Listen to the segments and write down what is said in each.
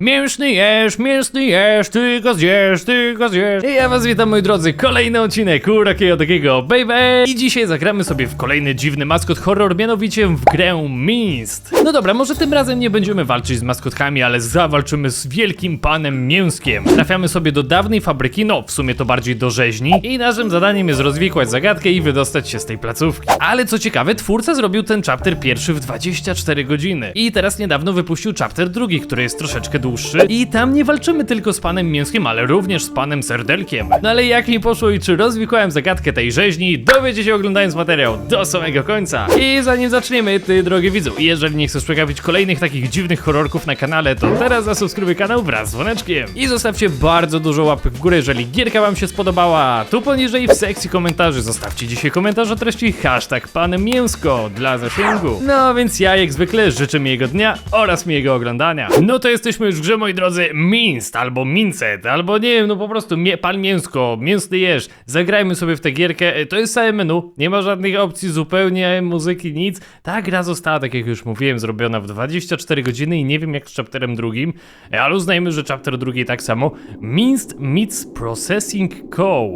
Mięsny jesz, mięsny jesz, ty go zjesz, ty go zjesz. I ja was witam moi drodzy, kolejny odcinek u takiego baby. I dzisiaj zagramy sobie w kolejny dziwny maskot horror, mianowicie w grę Minst. No dobra, może tym razem nie będziemy walczyć z maskotkami, ale zawalczymy z wielkim panem mięskiem. Trafiamy sobie do dawnej fabryki, no w sumie to bardziej do rzeźni. I naszym zadaniem jest rozwikłać zagadkę i wydostać się z tej placówki. Ale co ciekawe, twórca zrobił ten chapter pierwszy w 24 godziny. I teraz niedawno wypuścił chapter drugi, który jest troszeczkę dłuższy. I tam nie walczymy tylko z panem mięskiem, ale również z panem serdelkiem. No ale jak mi poszło i czy rozwikłałem zagadkę tej rzeźni, dowiecie się oglądając materiał do samego końca. I zanim zaczniemy, ty drogi widzu, jeżeli nie chcesz przegapić kolejnych takich dziwnych horrorków na kanale, to teraz zasubskrybuj kanał wraz z dzwoneczkiem. I zostawcie bardzo dużo łapek w górę, jeżeli gierka wam się spodobała. Tu poniżej w sekcji komentarzy zostawcie dzisiaj komentarz o treści hashtag pan mięsko dla zasięgu. No więc ja jak zwykle życzę miłego dnia oraz miłego oglądania. No to jesteśmy już w grze moi drodzy Minst albo Mincet albo nie wiem no po prostu mie pan mięsko, mięsny jesz. Zagrajmy sobie w tę gierkę. E, To jest całe menu, nie ma żadnych opcji zupełnie muzyki nic. Ta gra została tak jak już mówiłem zrobiona w 24 godziny i nie wiem jak z chapterem drugim, e, ale uznajmy, że chapter drugi tak samo. Minst meets Processing Co.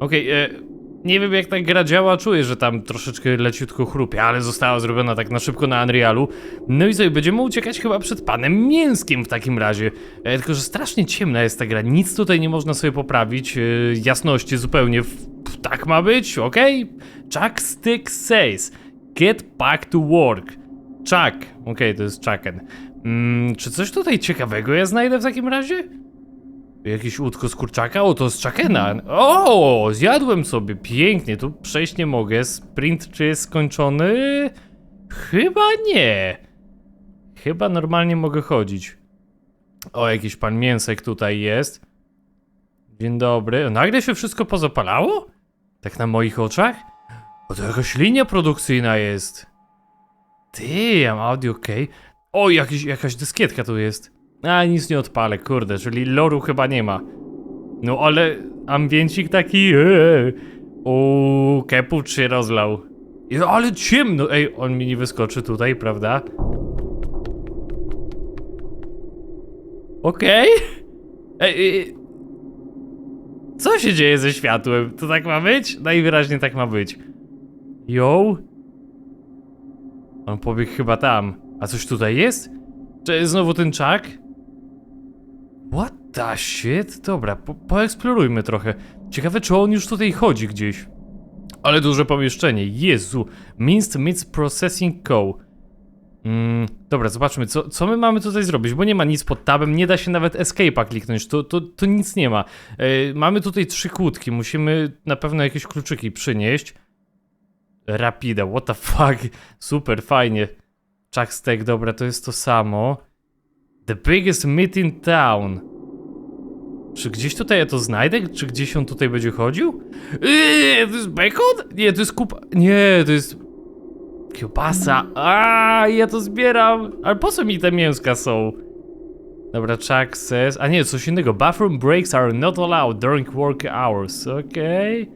Okej, e, nie wiem jak ta gra działa, czuję, że tam troszeczkę leciutko chrupie, ale została zrobiona tak na szybko na Unrealu. No i sobie będziemy uciekać chyba przed panem mięskiem w takim razie. E, tylko, że strasznie ciemna jest ta gra, nic tutaj nie można sobie poprawić, e, jasności zupełnie. Tak ma być, okej? Chuck Stick says, get back to work. Chuck, okej, to jest Chucken. Mm, czy coś tutaj ciekawego ja znajdę w takim razie? Jakieś łódko z kurczaka? O, to z Chuckena. O, zjadłem sobie. Pięknie, tu przejść nie mogę. Sprint czy jest skończony? Chyba nie. Chyba normalnie mogę chodzić. O, jakiś pan mięsek tutaj jest. Dzień dobry. Nagle się wszystko pozapalało? Tak na moich oczach? O, to jakaś linia produkcyjna jest. Ty, am audio okej. O, jakiś, jakaś dyskietka tu jest. A, nic nie odpalę, kurde, czyli loru chyba nie ma. No, ale ambiencik taki... Eee. Uuu, kepucz się rozlał. I- Ale ciemno! Ej, on mi nie wyskoczy tutaj, prawda? Okej. Ej, ej, co się dzieje ze światłem? To tak ma być? Najwyraźniej tak ma być. Yo? On pobiegł chyba tam. A coś tutaj jest? Czy znowu ten czak? What the shit? Dobra, po poeksplorujmy trochę. Ciekawe, czy on już tutaj chodzi gdzieś. Ale duże pomieszczenie. Jezu. Minced Meats Processing Co. Mm, dobra, zobaczmy, co, co my mamy tutaj zrobić, bo nie ma nic pod tabem, nie da się nawet escape'a kliknąć, to, to, to nic nie ma. E, mamy tutaj trzy kłódki, musimy na pewno jakieś kluczyki przynieść. Rapida, what the fuck, super, fajnie. Chuck Steak, dobra, to jest to samo. The biggest meat in town. Czy gdzieś tutaj ja to znajdę? Czy gdzieś on tutaj będzie chodził? Eee, to jest bacon? Nie, to jest kupa... Nie, to jest... Kiełbasa. A, ja to zbieram. Ale po co mi te mięska są? Dobra, Chuck says... A nie, coś innego. Bathroom breaks are not allowed during work hours. Okej.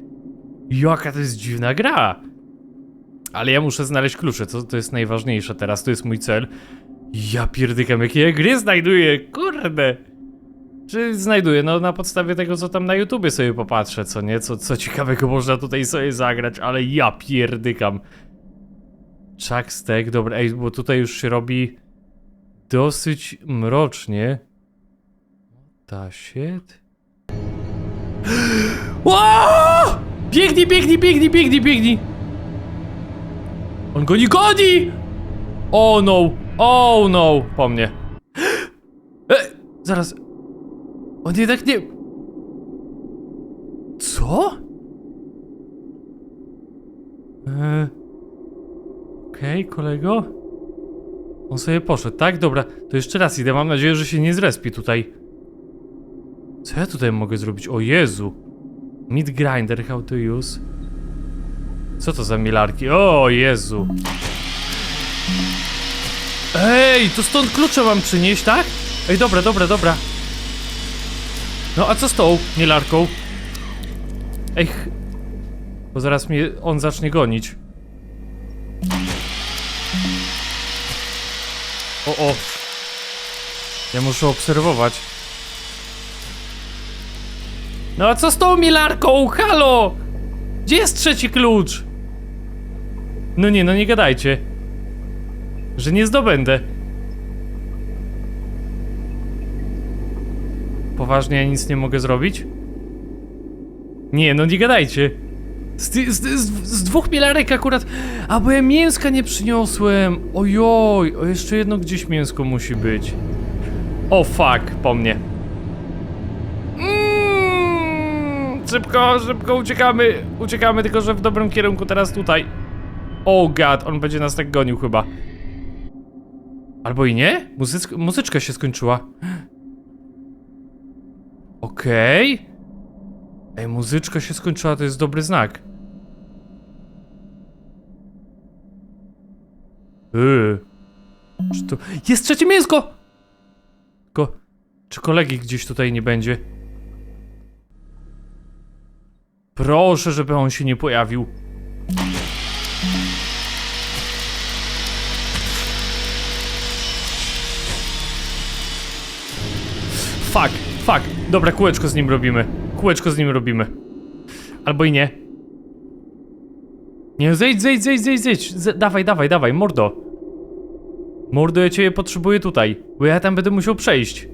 Jaka to jest dziwna gra. Ale ja muszę znaleźć klucze, to, to jest najważniejsze teraz, to jest mój cel. Ja pierdykam, jakie ja gry znajduję, kurde. Czy znajduję, no na podstawie tego, co tam na YouTubie sobie popatrzę, co nie? Co, co ciekawego można tutaj sobie zagrać, ale ja pierdykam. Chuck Stack, dobra, ej, bo tutaj już się robi dosyć mrocznie. Ta shit. Ło! Biegnij, biegnij, biegnij, biegnij, biegnij! On goni, goni! Oh no, oh no, po mnie. E, zaraz. On jednak nie... Co? E, Okej, kolego. On sobie poszedł, tak? Dobra, to jeszcze raz idę. Mam nadzieję, że się nie zrespi tutaj. Co ja tutaj mogę zrobić? O Jezu. Meat grinder, how to use. Co to za mielarki? O Jezu. Ej, to stąd klucze mam przynieść, tak? Ej, dobra, dobra, dobra. No a co z tą mielarką? Ej, bo zaraz mnie on zacznie gonić. O, o. Ja muszę obserwować. No a co z tą milarką? Halo! Gdzie jest trzeci klucz? No nie, no nie gadajcie. Że nie zdobędę. Poważnie ja nic nie mogę zrobić? Nie, no nie gadajcie. Z, z, z, z dwóch milarek akurat. A bo ja mięska nie przyniosłem. Ojoj, o jeszcze jedno gdzieś mięsko musi być. O fuck, po mnie. Mm, szybko, szybko uciekamy. Uciekamy, tylko że w dobrym kierunku teraz tutaj. Oh god, on będzie nas tak gonił chyba. Albo i nie? Muzyc muzyczka się skończyła. Okej. Ej, muzyczka się skończyła, to jest dobry znak. Yy. Czy to... Jest trzecie mięsko! Tylko, czy kolegi gdzieś tutaj nie będzie? Proszę, żeby on się nie pojawił. Fuck, fuck. Dobra, kółeczko z nim robimy. Kółeczko z nim robimy. Albo i nie. Nie, zejdź, zejdź, zejdź, zejdź, zejdź. Dawaj, dawaj, dawaj, mordo. Mordo, ja cię potrzebuję tutaj, bo ja tam będę musiał przejść.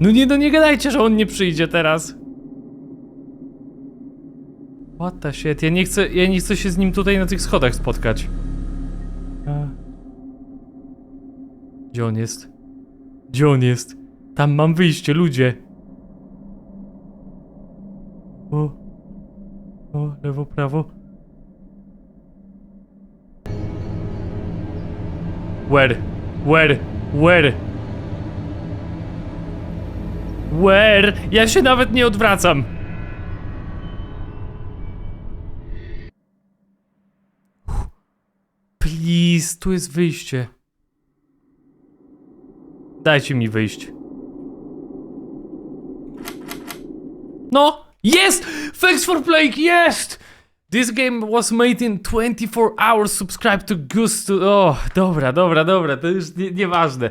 No nie, no nie gadajcie, że on nie przyjdzie teraz. What the shit, ja nie chcę, ja nie chcę się z nim tutaj na tych schodach spotkać. Gdzie on jest? Gdzie on jest? Tam mam wyjście, ludzie. O. O, lewo, prawo. Where? Where? Where? Where? Ja się nawet nie odwracam. Please, tu jest wyjście. Dajcie mi wyjść. No! Jest! Thanks for playing! Jest! This game was made in 24 hours. Subscribe to Gusto. O, dobra, dobra, dobra, to już nie, nieważne.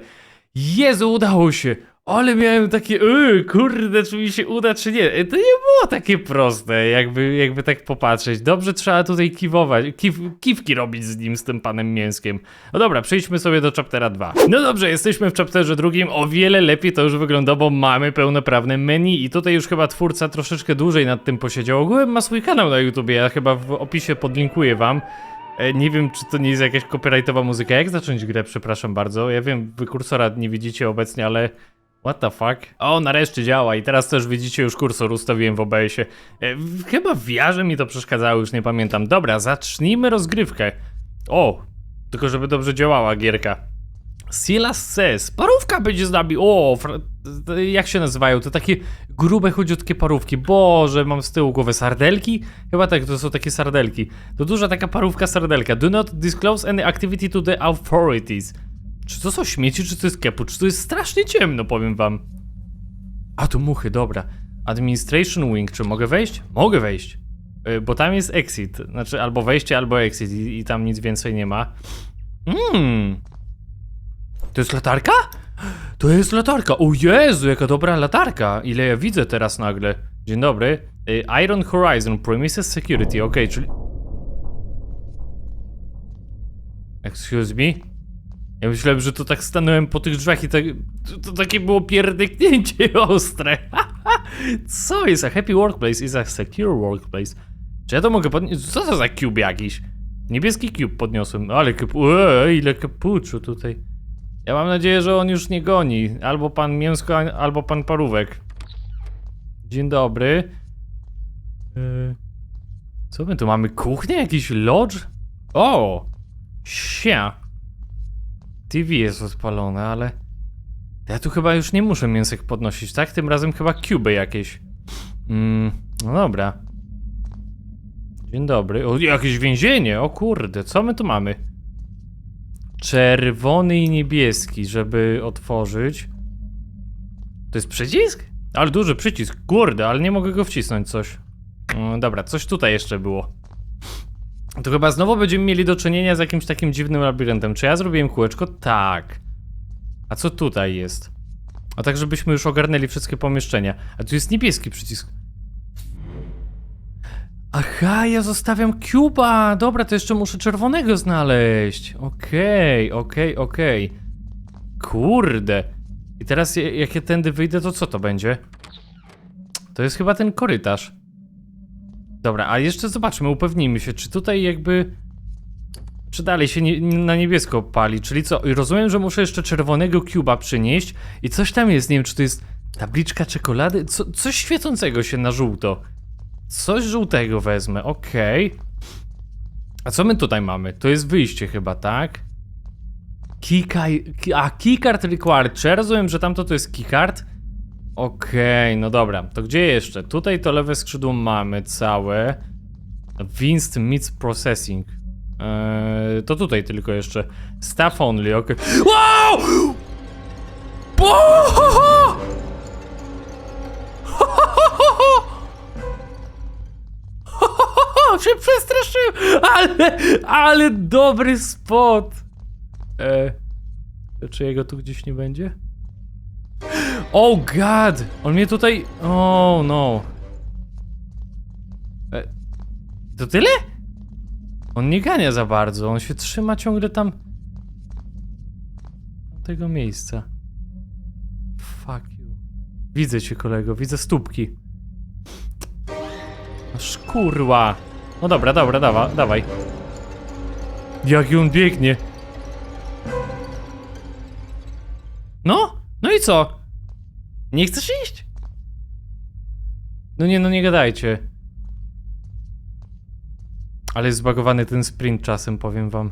Jezu, udało się! Ale miałem takie, yy, kurde, czy mi się uda, czy nie. To nie było takie proste, jakby, jakby tak popatrzeć. Dobrze trzeba tutaj kiwować, kiw, kiwki robić z nim, z tym panem mięskiem. No dobra, przejdźmy sobie do chaptera 2. No dobrze, jesteśmy w chapterze drugim. O wiele lepiej to już wygląda, bo mamy pełnoprawne menu i tutaj już chyba twórca troszeczkę dłużej nad tym posiedział. Ogółem ma swój kanał na YouTubie, ja chyba w opisie podlinkuję wam. E, Nie wiem, czy to nie jest jakaś copyrightowa muzyka. Jak zacząć grę? Przepraszam bardzo. Ja wiem, wy kursora nie widzicie obecnie, ale. What the fuck? O, nareszcie działa i teraz też widzicie, już kursor ustawiłem w OBS-ie. E, chyba w VR mi to przeszkadzało, już nie pamiętam. Dobra, zacznijmy rozgrywkę. O, tylko żeby dobrze działała gierka. Silas Says. Parówka będzie z nami. O, jak się nazywają? To takie grube, chudziutkie parówki. Boże, mam z tyłu głowę sardelki? Chyba tak, to są takie sardelki. To duża taka parówka sardelka. Do not disclose any activity to the authorities. Czy to są śmieci, czy to jest kepu? Czy to jest strasznie ciemno, powiem wam. A, tu muchy, dobra. Administration Wing, czy mogę wejść? Mogę wejść. Y, Bo tam jest exit. Znaczy, albo wejście, albo exit i, i tam nic więcej nie ma. Mmm. To jest latarka? To jest latarka. O Jezu, jaka dobra latarka. Ile ja widzę teraz nagle. Dzień dobry. Y, Iron Horizon Premises Security. Okej, czyli... Excuse me? Ja myślałem, że to tak stanąłem po tych drzwiach i tak, to, to takie było pierdyknięcie ostre. Co jest? A happy workplace is a secure workplace. Czy ja to mogę podnieść? Co to za cube jakiś? Niebieski cube podniosłem. Ale kap... Eee, ile kapuczu tutaj. Ja mam nadzieję, że on już nie goni. Albo pan mięsko, albo pan parówek. Dzień dobry. Yy, Co my tu mamy? Kuchnię? Jakiś lodge? O! Sia. TV jest odpalone, ale... Ja tu chyba już nie muszę mięsek podnosić, tak? Tym razem chyba cuby jakieś. Mm, no dobra. Dzień dobry. O, jakieś więzienie! O kurde, co my tu mamy? Czerwony i niebieski, żeby otworzyć. To jest przycisk? Ale duży przycisk, kurde, ale nie mogę go wcisnąć coś. Mm, dobra, coś tutaj jeszcze było. To chyba znowu będziemy mieli do czynienia z jakimś takim dziwnym labiryntem. Czy ja zrobiłem kółeczko? Tak. A co tutaj jest? A tak, żebyśmy już ogarnęli wszystkie pomieszczenia. A tu jest niebieski przycisk. Aha, ja zostawiam Cuba! Dobra, to jeszcze muszę czerwonego znaleźć. Okej, okej, okej. Kurde. I teraz jak ja tędy wyjdę, to co to będzie? To jest chyba ten korytarz. Dobra, a jeszcze zobaczmy, upewnijmy się, czy tutaj jakby... Czy dalej się nie, na niebiesko pali, czyli co? I rozumiem, że muszę jeszcze czerwonego cuba przynieść i coś tam jest, nie wiem, czy to jest tabliczka czekolady? Co, coś świecącego się na żółto. Coś żółtego wezmę, okej. A co my tutaj mamy? To jest wyjście chyba, tak? Keycard, a keycard required, czy ja rozumiem, że tamto to jest keycard? Okej, no dobra, to gdzie jeszcze? Tutaj to lewe skrzydło mamy całe. Vinst Meats Processing. Eee, to tutaj tylko jeszcze. Staff only, okej. Wow! Bo! się przestraszyłem, ale, ale dobry spot. E, czy jego tu gdzieś nie będzie? Oh god! On mnie tutaj... Oh no. E, to tyle? On nie gania za bardzo, on się trzyma ciągle tam... tego miejsca. Fuck you. Widzę cię kolego, widzę stópki. No szkurła. No dobra, dobra, dawa, dawaj. Jaki on biegnie. No? No i co? Nie chcesz iść? No nie, no nie gadajcie. Ale jest zbagowany ten sprint czasem, powiem wam.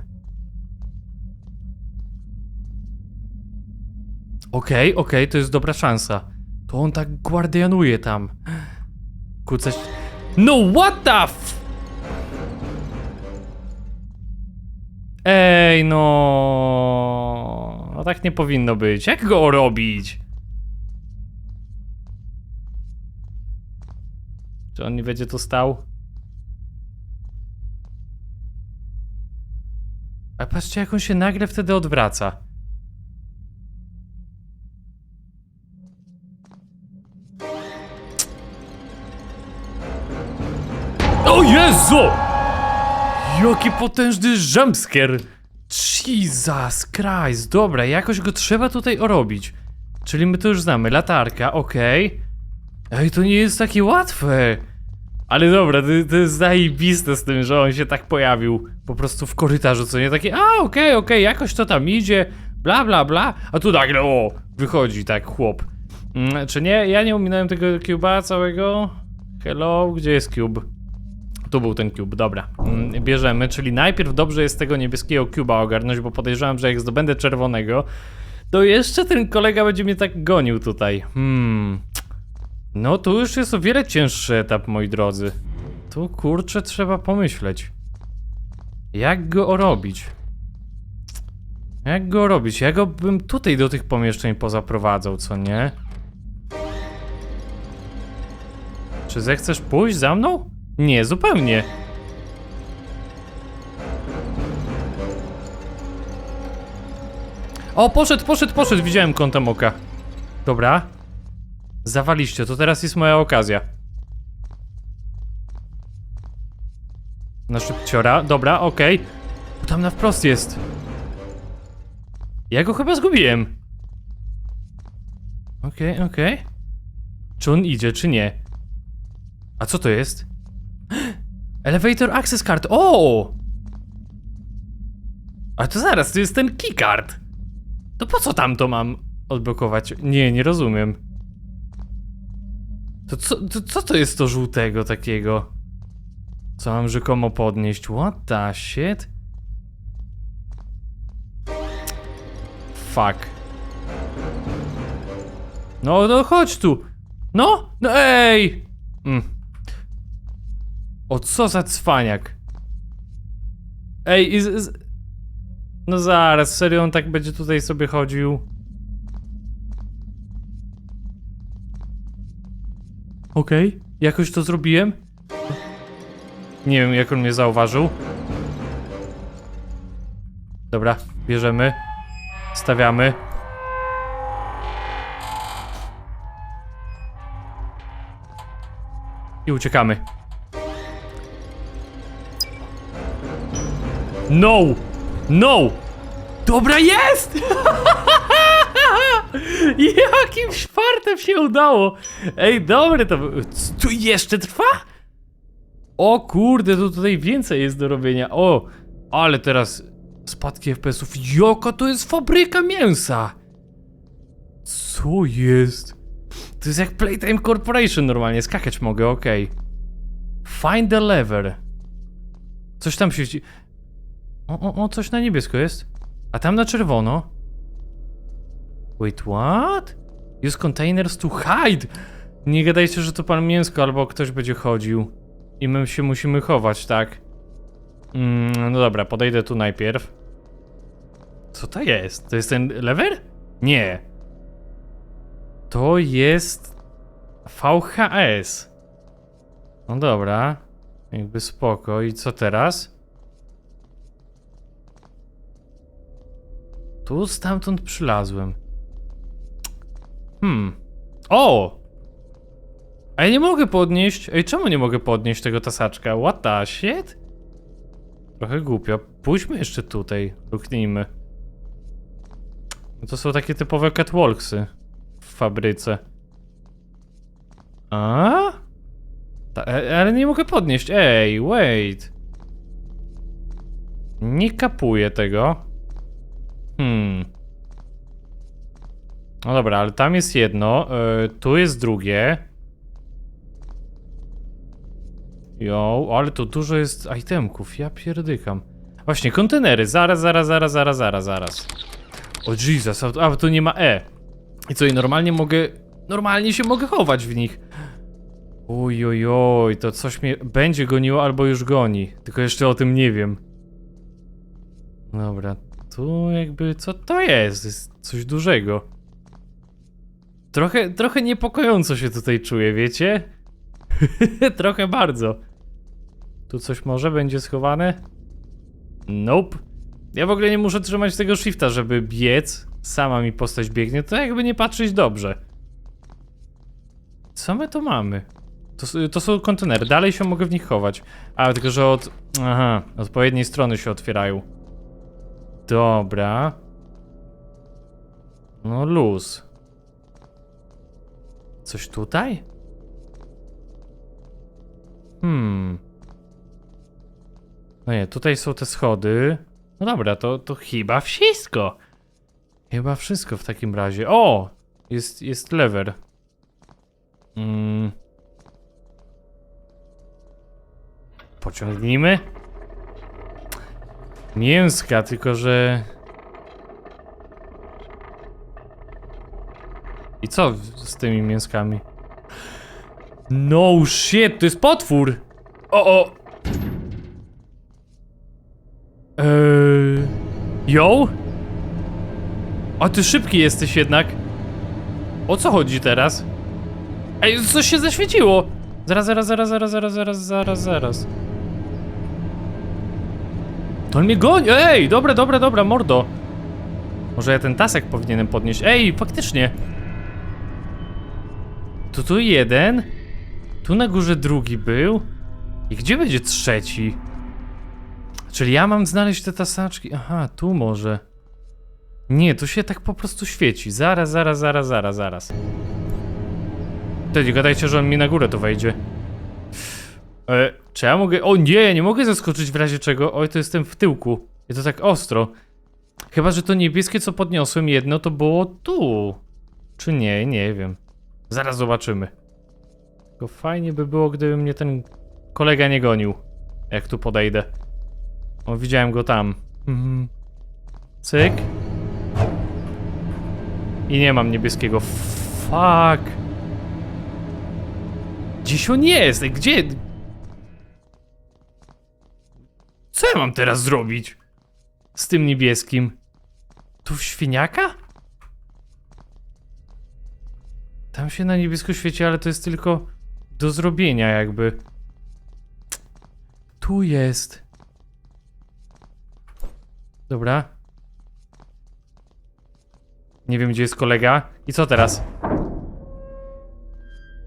Okej, okej, to jest dobra szansa. To on tak guardianuje tam. Kucać... No what the f... Ej, no... No tak nie powinno być. Jak go robić? Czy on nie będzie tu stał? A patrzcie, jak on się nagle wtedy odwraca. O Jezu! Jaki potężny jumpscare! Jesus Christ, dobra, jakoś go trzeba tutaj orobić. Czyli my to już znamy, latarka, okej. Ej, to nie jest takie łatwe. Ale dobra, to, to jest zajebiste z tym, że on się tak pojawił po prostu w korytarzu, co nie takie, a okej, okej, jakoś to tam idzie, bla bla bla, a tu nagle, o, wychodzi tak chłop. Mm, czy nie? Ja nie ominąłem tego cuba całego. Hello, gdzie jest cube? Tu był ten cube, dobra. Mm, Bierzemy, czyli najpierw dobrze jest tego niebieskiego cuba ogarnąć, bo podejrzewam, że jak zdobędę czerwonego, to jeszcze ten kolega będzie mnie tak gonił tutaj. Hmm. No tu już jest o wiele cięższy etap, moi drodzy. Tu kurczę trzeba pomyśleć. Jak go orobić? Jak go robić? Ja go bym tutaj do tych pomieszczeń pozaprowadzał, co nie? Czy zechcesz pójść za mną? Nie, zupełnie. O, poszedł, poszedł, poszedł, widziałem kątem oka. Dobra. Zawaliście, to teraz jest moja okazja. Na szybciora, dobra, okej. O, Tam na wprost jest. Ja go chyba zgubiłem. Okej, okej. Czy on idzie, czy nie? A co to jest? Elevator access card. O! A to zaraz, to jest ten keycard. To po co tam to mam odblokować? Nie, nie rozumiem. To co to, co to jest to żółtego takiego? Co mam rzekomo podnieść? What the shit? Fuck. No, no chodź tu. No, no ej! Mm. O co za cwaniak? Ej, i z, z... No zaraz, serio on tak będzie tutaj sobie chodził? Okej, jakoś to zrobiłem. Nie wiem, jak on mnie zauważył. Dobra, bierzemy. Stawiamy. I uciekamy. No! No! Dobra jest! Jakim fartem się udało! Ej, dobre to Tu jeszcze trwa? O kurde, to tutaj więcej jest do robienia. O, ale teraz spadki FPS-ów. Jaka to jest fabryka mięsa? Co jest? To jest jak Playtime Corporation normalnie. Skakać mogę, okej. Find the lever. Coś tam się... O, o, o, coś na niebiesko jest. A tam na czerwono. Wait, what? Use containers to hide! Nie gadajcie, że to pan mięsko albo ktoś będzie chodził. I my się musimy chować, tak? Mm, no dobra, podejdę tu najpierw. Co to jest? To jest ten lever? Nie. To jest VHS. No dobra. Jakby spoko. I co teraz? Tu stamtąd przylazłem. Hmm. O! A ja nie mogę podnieść. Ej, czemu nie mogę podnieść tego tasaczka? What the shit? Trochę głupio. Pójdźmy jeszcze tutaj. Luknijmy. No To są takie typowe catwalksy w fabryce. A? Ta, e, ale nie mogę podnieść. Ej, wait. Nie kapuję tego. Hmm. No dobra, ale tam jest jedno, y, tu jest drugie. Jo, ale tu dużo jest itemków, ja pierdykam. Właśnie, kontenery, zaraz, zaraz, zaraz, zaraz, zaraz, zaraz. O Jesus, a, tu nie ma E. I co, i normalnie mogę, normalnie się mogę chować w nich. Oj, oj, oj, to coś mnie będzie goniło albo już goni, tylko jeszcze o tym nie wiem. Dobra, tu jakby, co to jest? Jest coś dużego. Trochę, trochę niepokojąco się tutaj czuję, wiecie? trochę bardzo. Tu coś może będzie schowane? Nope. Ja w ogóle nie muszę trzymać tego shifta, żeby biec. Sama mi postać biegnie, to jakby nie patrzeć dobrze. Co my tu mamy? To, to są kontenery, dalej się mogę w nich chować. A, tylko że od... Aha, odpowiedniej strony się otwierają. Dobra. No luz. Coś tutaj? Hmm. No nie, tutaj są te schody. No dobra, to, to chyba wszystko. Chyba wszystko w takim razie. O! Jest, jest lever. Mm. Pociągnijmy. Mięska, tylko że... co z tymi mięskami? No shit, to jest potwór! O, o! Eee... Yo? A ty szybki jesteś jednak. O co chodzi teraz? Ej, coś się zaświeciło! Zaraz, zaraz, zaraz, zaraz, zaraz, zaraz, zaraz, zaraz. To on mnie goni! Ej, dobra, dobra, dobra, mordo. Może ja ten tasek powinienem podnieść. Ej, faktycznie. Tu tu jeden. Tu na górze drugi był. I gdzie będzie trzeci? Czyli ja mam znaleźć te tasaczki. Aha, tu może. Nie, to się tak po prostu świeci. Zaraz, zaraz, zaraz, zaraz, zaraz. Ty gadajcie, że on mi na górę tu wejdzie. E, czy ja mogę... O nie, nie mogę zaskoczyć w razie czego. Oj, to jestem w tyłku. I to tak ostro. Chyba, że to niebieskie, co podniosłem jedno, to było tu. Czy nie, nie wiem. Zaraz zobaczymy. Tylko fajnie by było, gdyby mnie ten kolega nie gonił. Jak tu podejdę. O, widziałem go tam. Mhm. Cyk. I nie mam niebieskiego. Fuck. Gdzieś on jest? Gdzie? Co ja mam teraz zrobić? Z tym niebieskim? Tu w świniaka? Tam się na niebiesko świeci, ale to jest tylko do zrobienia jakby. Tu jest. Dobra. Nie wiem, gdzie jest kolega. I co teraz?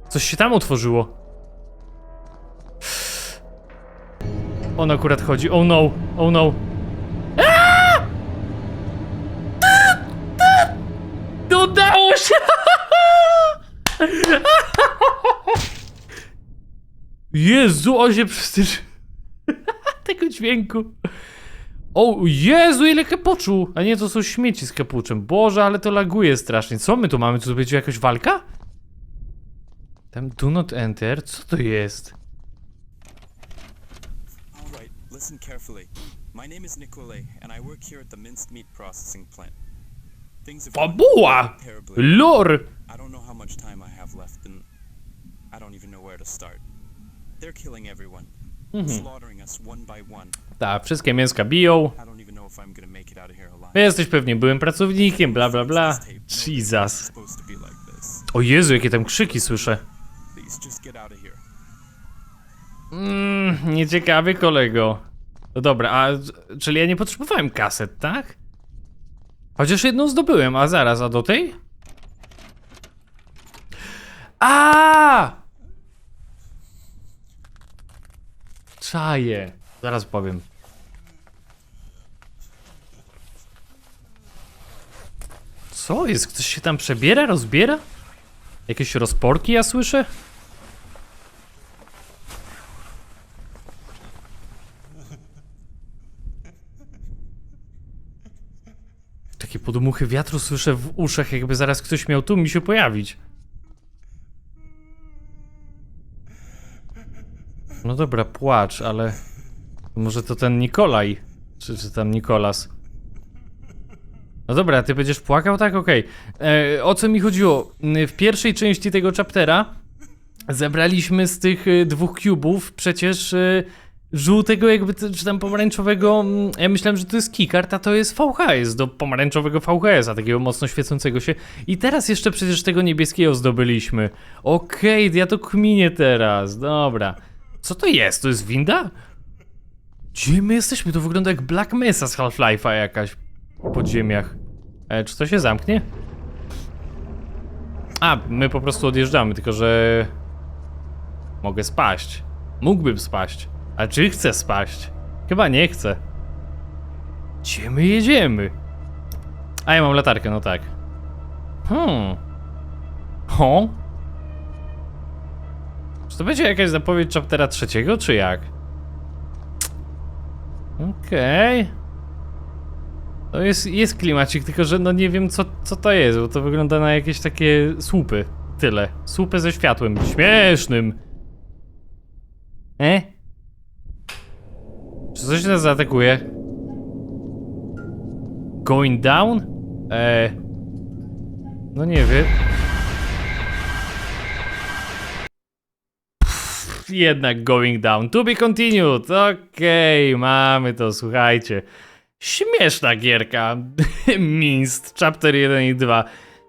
Coś się tam otworzyło. On akurat chodzi. Oh no, oh no. Jezu, on się przestrzył tego dźwięku. O Jezu, ile kapoczu! A nie, to są śmieci z kapuczem. Boże, ale to laguje strasznie. Co my tu mamy? To będzie jakaś walka? Tam do not enter? Co to jest? All right, listen carefully. My name is Nicolay, and I work here at the minced meat processing plant. Fabuła! Lore! I don't know how much time I have left, and I don't even know where to start. They're killing everyone, slaughtering us one by one. Tak, wszystkie mięska biją. I don't even know if I'm gonna make it out of here alive. Jesteś pewnie byłym pracownikiem, bla bla bla. Jesus. supposed to be like this. O Jezu, jakie tam krzyki słyszę. Please just get out of here. Mmm, nieciekawy kolego. No dobra, a czyli ja nie potrzebowałem kaset, tak? Chociaż jedną zdobyłem, a zaraz, a do tej? A! Czaję. Zaraz powiem. Co jest? Ktoś się tam przebiera, rozbiera? Jakieś rozporki ja słyszę? Takie podmuchy wiatru słyszę w uszach, jakby zaraz ktoś miał tu mi się pojawić. No dobra, płacz, ale może to ten Nikolaj, czy, czy tam Nikolas. No dobra, ty będziesz płakał, tak? Okej. E, O co mi chodziło? W pierwszej części tego chaptera zebraliśmy z tych y, dwóch cubów przecież y, żółtego jakby, czy tam pomarańczowego, mm, ja myślałem, że to jest keycard, a to jest VHS do pomarańczowego VHS-a, takiego mocno świecącego się. I teraz jeszcze przecież tego niebieskiego zdobyliśmy. Okej, ja to kminię teraz, dobra. Co to jest? To jest winda? Gdzie my jesteśmy? To wygląda jak Black Mesa z Half-Life'a jakaś w podziemiach. E, czy to się zamknie? A, my po prostu odjeżdżamy, tylko że... Mogę spaść. Mógłbym spaść. A czy chcę spaść? Chyba nie chcę. Gdzie my jedziemy? A ja mam latarkę, no tak. Hmm. Ho? Czy to będzie jakaś zapowiedź chaptera trzeciego, czy jak? Okej. To jest, jest klimacik, tylko że no nie wiem co, co to jest, bo to wygląda na jakieś takie słupy. Tyle. Słupy ze światłem. Śmiesznym. E? Czy coś nas zaatakuje? Going down? E. No nie wiem. Jednak going down. To be continued. Okej, mamy to, słuchajcie. Śmieszna gierka. Minst, chapter 1 i 2.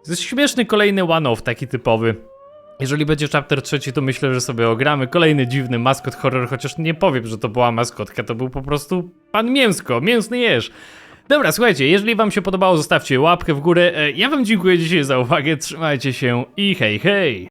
To jest śmieszny kolejny one-off, taki typowy. Jeżeli będzie chapter trzeci, to myślę, że sobie ogramy. Kolejny dziwny maskot horror, chociaż nie powiem, że to była maskotka, to był po prostu pan mięsko, mięsny jeż. Dobra, słuchajcie, jeżeli wam się podobało, zostawcie łapkę w górę. E, Ja wam dziękuję dzisiaj za uwagę, trzymajcie się i hej hej!